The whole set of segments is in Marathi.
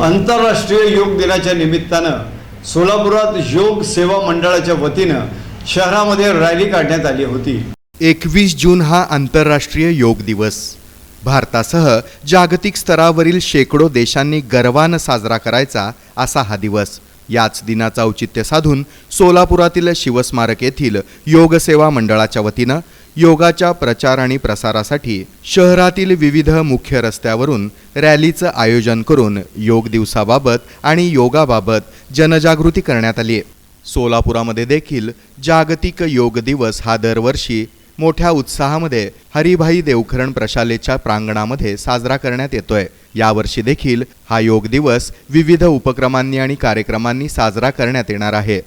आंतरराष्ट्रीय योग दिनाच्या निमित्तानं सोलापुरात योग सेवा मंडळाच्या वतीनं शहरामध्ये रॅली काढण्यात आली होती. एकवीस जून हा आंतरराष्ट्रीय योग दिवस. भारतासह जागतिक स्तरावरील शेकडो देशांनी गर्वानं साजरा करायचा असा हा दिवस. याच दिनाचं औचित्य साधून सोलापुरातील शिवस्मारक येथील योग सेवा मंडळाच्या वतीनं योगाच्या प्रचार आणि प्रसारासाठी शहरातील विविध मुख्य रस्त्यावरून रॅलीचं आयोजन करून योग दिवसाबाबत आणि योगाबाबत जनजागृती करण्यात आली सोलापुरामध्ये देखील जागतिक योग दिवस हा दरवर्षी मोठ्या उत्साहामध्ये हरिभाई देवखरण प्रशालेच्या प्रांगणामध्ये साजरा करण्यात येतोय. यावर्षी देखील हा योग दिवस विविध उपक्रमांनी आणि कार्यक्रमांनी साजरा करण्यात येणार आहे.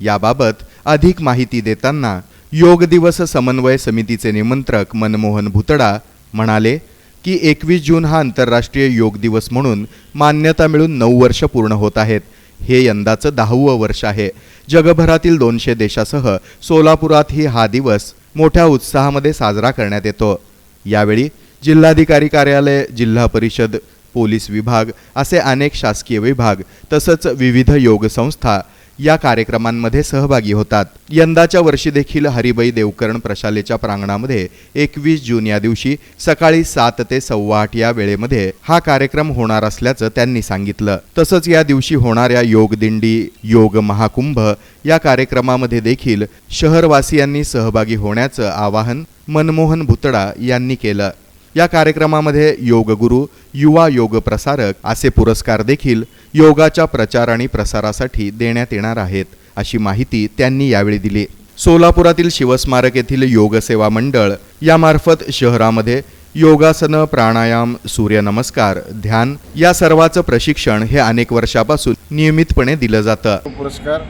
याबाबत अधिक माहिती देताना योग दिवस समन्वय समितीचे निमंत्रक मनमोहन भुतडा म्हणाले की एकवीस जून हा आंतरराष्ट्रीय योग दिवस म्हणून मान्यता मिळून नऊ वर्ष पूर्ण होत आहेत. हे यंदाचं दहावं वर्ष आहे. जगभरातील दोनशे देशासह सोलापुरातही हा दिवस मोठ्या उत्साहामध्ये साजरा करण्यात येतो. यावेळी जिल्हाधिकारी कार्यालय जिल्हा परिषद पोलीस विभाग असे अनेक शासकीय विभाग तसंच विविध योग संस्था या कार्यक्रमांमध्ये सहभागी होतात. यंदाच्या वर्षी देखील हरिबाई देवकरण प्रशालेच्या प्रांगणामध्ये एकवीस जून या दिवशी सकाळी सात ते सव्वा आठ या वेळेमध्ये हा कार्यक्रम होणार असल्याचं त्यांनी सांगितलं. तसंच या दिवशी होणाऱ्या योग दिंडी योग महाकुंभ या कार्यक्रमामध्ये देखील शहरवासियांनी सहभागी होण्याचं आवाहन मनमोहन भुतडा यांनी केलं. या कार्यक्रमामध्ये योगगुरू युवा योग प्रसारक असे पुरस्कार देखील योगाच्या प्रचार आणि प्रसारासाठी देण्यात येणार आहेत अशी माहिती त्यांनी यावेळी दिली. सोलापुरातील शिवस्मारक येथील योग सेवा मंडळ यामार्फत शहरामध्ये योगासनं प्राणायाम सूर्यनमस्कार ध्यान या सर्वाचं प्रशिक्षण हे अनेक वर्षापासून नियमितपणे दिलं जातं. पुरस्कार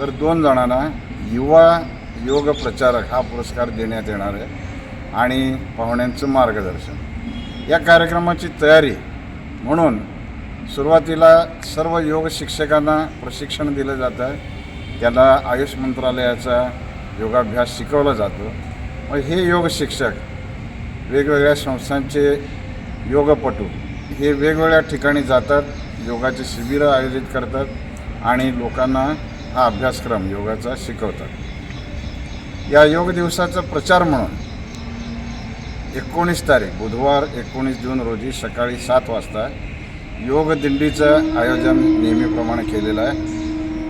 तर दोन जणांना युवा योग प्रचारक हा पुरस्कार देण्यात येणार आहे आणि पाहुण्यांचं मार्गदर्शन. या कार्यक्रमाची तयारी म्हणून सुरुवातीला सर्व योग शिक्षकांना प्रशिक्षण दिलं जातं. त्याला आयुष मंत्रालयाचा योगाभ्यास शिकवला जातो. मग हे योग शिक्षक वेगवेगळ्या संस्थांचे योगपटू हे वेगवेगळ्या ठिकाणी जातात योगाचे शिबिरं आयोजित करतात आणि लोकांना हा अभ्यासक्रम योगाचा शिकवतात. या योग दिवसाचा प्रचार म्हणून एकोणीस तारीख बुधवार एकोणीस जून रोजी सकाळी सात वाजता योग दिंडीचं आयोजन नेहमीप्रमाणे केलेलं आहे.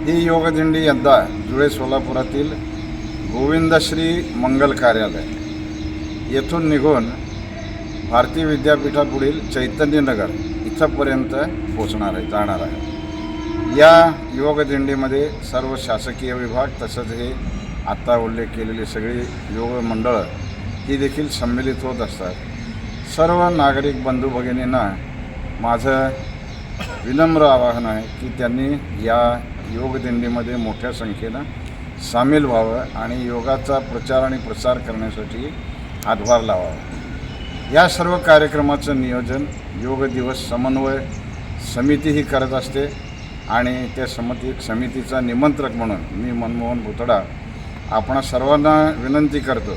ही योग दिंडी यंदा जुळे सोलापुरातील गोविंदश्री मंगल कार्यालय. येथून निघून भारतीय विद्यापीठापुढील चैतन्यनगर इथंपर्यंत पोचणार आहे जाणार आहे. या योग दिंडीमध्ये सर्व शासकीय विभाग तसंच हे आत्ता उल्लेख केलेली सगळी योग मंडळं ही देखील संमिलित होत असतात. सर्व नागरिक बंधू भगिनींना माझं विनम्र आवाहन आहे की त्यांनी या योग दिंडीमध्ये मोठ्या संख्येनं सामील व्हावं आणि योगाचा प्रचार आणि प्रसार करण्यासाठी हातभार लावावा. या सर्व कार्यक्रमाचं नियोजन योग दिवस समन्वय समिती ही करत असते आणि त्या समिती समितीचा निमंत्रक म्हणून मी मनमोहन भुतडा आपण सर्वांना विनंती करतो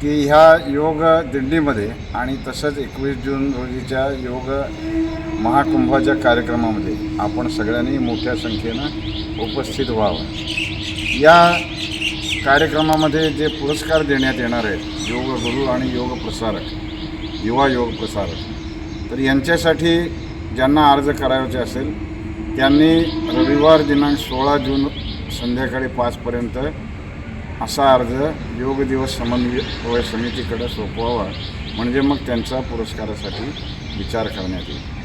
की ह्या योग दिंडीमध्ये आणि तसंच एकवीस जून रोजीच्या योग महाकुंभाच्या कार्यक्रमामध्ये आपण सगळ्यांनी मोठ्या संख्येनं उपस्थित व्हावं. या कार्यक्रमामध्ये जे पुरस्कार देण्यात येणार आहेत योग गुरु आणि योग प्रसारक युवा योग प्रसारक तर यांच्यासाठी ज्यांना अर्ज करायचे असेल त्यांनी रविवार दिनांक सोळा जून संध्याकाळी पाचपर्यंत असा अर्ज योग दिवस समन्वय समितीकडे सोपवावा. म्हणजे मग त्यांचा पुरस्कारासाठी विचार करण्यात येईल.